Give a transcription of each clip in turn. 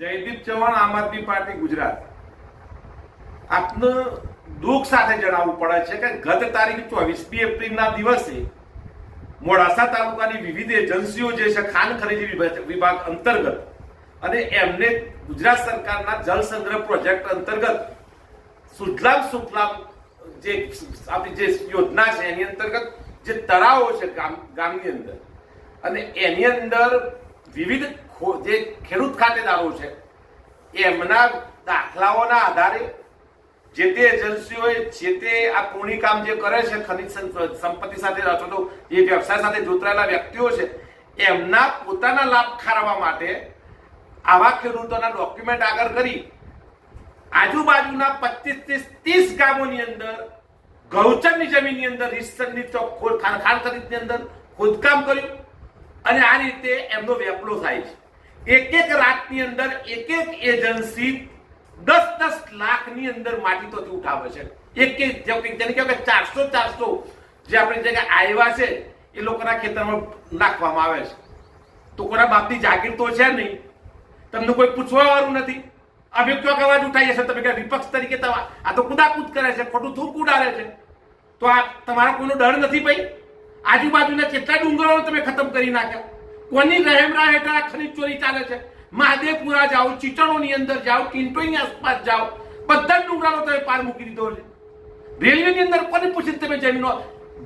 જયદીપ ચૌહાણ આમ આદમી પાર્ટી ગુજરાત. આપનું દુઃખ સાથે જણાવવું પડે છે કે ગત તારીખ ચોવીસમી એપ્રિલના દિવસે મોડાસા તાલુકાની વિવિધ એજન્સીઓ જે છે ખાન ખરીદી વિભાગ- અંતર્ગત અને એમને ગુજરાત સરકારના જળ સંગ્રહ પ્રોજેક્ટ અંતર્ગત સુજલામ સુફલામ જે આપણી જે યોજના છે એની અંતર્ગત જે તળાવો છે ગામ ગામની અંદર. અને એની અંદર વિવિધ જે ખેડૂત ખાતેદારો છે એમના દાખલાઓના આધારે જે તે એજન્સીઓએ જે તે આ પૂર્ણી કામ જે કરે છે, ખનિજ સંપત્તિ સાથે અથવા તો એ વ્યવસાય સાથે જોતરાયેલા વ્યક્તિઓ છે, એમના પોતાના લાભ ખારવા માટે આવા ખેડૂતોના ડોક્યુમેન્ટ આગળ કરી આજુબાજુના પચીસ ત્રીસ ત્રીસ ગામોની અંદર, ગૌચરની જમીનની અંદર, રીતસરની ચોખ્ખો ખાણ ખાણ ખરીદની અંદર ખોદકામ કર્યું. અને આ રીતે એમનો વેપલો થાય છે. એક એક રાતની અંદર એક એક એજન્સી દસ દસ લાખની અંદર માટી તોથી ઉઠાવે છે. એક એક જેમ જેને કહેવાય કે ચારસો ચારસો જે આપણે જે આવ્યા છે, એ લોકોના ખેતરમાં નાખવામાં આવે છે. તો કોના બાપની જાગીર તો છે નહીં. તમને કોઈ પૂછવા વાળું નથી. અમે કયો અવાજ ઉઠાઈએ છીએ? તમે કે વિપક્ષ તરીકે આ તો કુદાકૂદ કરે છે, ખોટું થૂક ઉડાડે છે. તો આ તમારા કોઈનો ડર નથી ભાઈ? આજુબાજુના કેટલા ડુંગરો તમે ખતમ કરી નાખ્યા? કોની રહેમરા હેઠળ આ ખનીજ ચોરી ચાલે છે? મહાદેવપુરા જાઓ, ચીચણોની અંદર જાઓ ટિન્ટોની આસપાસ જાઓ. બધા ડુંગરાનો તમે પાર મૂકી દીધો છે. રેલવેની અંદર કોને પૂછીને તમે જમીનો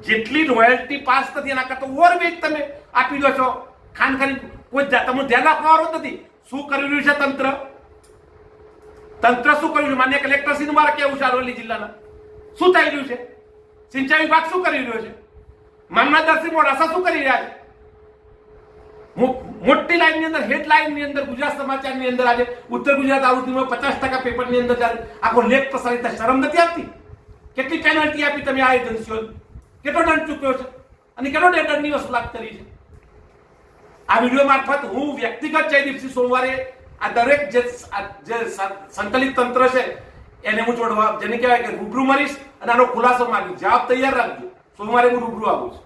જેટલી રોયલ્ટી પાસ નથી એના કરતા ઓવરવેજ તમે આપી દો છો. ખાન ખાલી કોઈ તમને ધ્યાન રાખવાનો નથી. શું કરી રહ્યું છે તંત્ર? તંત્ર શું કર્યું છે માન્ય કલેક્ટર સિંહ મારા કેવું છે અરવલ્લી જિલ્લાના. શું થઈ રહ્યું છે? સિંચાઈ વિભાગ શું કરી રહ્યો છે? મામલતદાર શ્રી મોડાસા શું કરી રહ્યા છે? મોટી લાઈનની અંદર હેડલાઇનની અંદર, ગુજરાત સમાચારની અંદર આજે ઉત્તર ગુજરાત આવૃત્તિમાં પચાસ ટકા પેપરની અંદર જ્યારે આખો લેખ પ્રસારિત શરમ નથી આપતી કેટલી પેનલ્ટી આપી તમે આ એજન્સીઓ કેટલો દંડ ચૂક્યો છે? અને કેટલો દંડની વસૂલાત કરી છે? આ વીડિયો મારફત હું વ્યક્તિગત જયદીપસિંહ સોમવારે આ દરેક જે સંકલિત તંત્ર છે, એને હું જોડવા જેને કહેવાય કે રૂબરૂ મળીશ અને આનો ખુલાસો માંગીશ. જવાબ તૈયાર રાખજો. સોમવારે હું રૂબરૂ આવું છું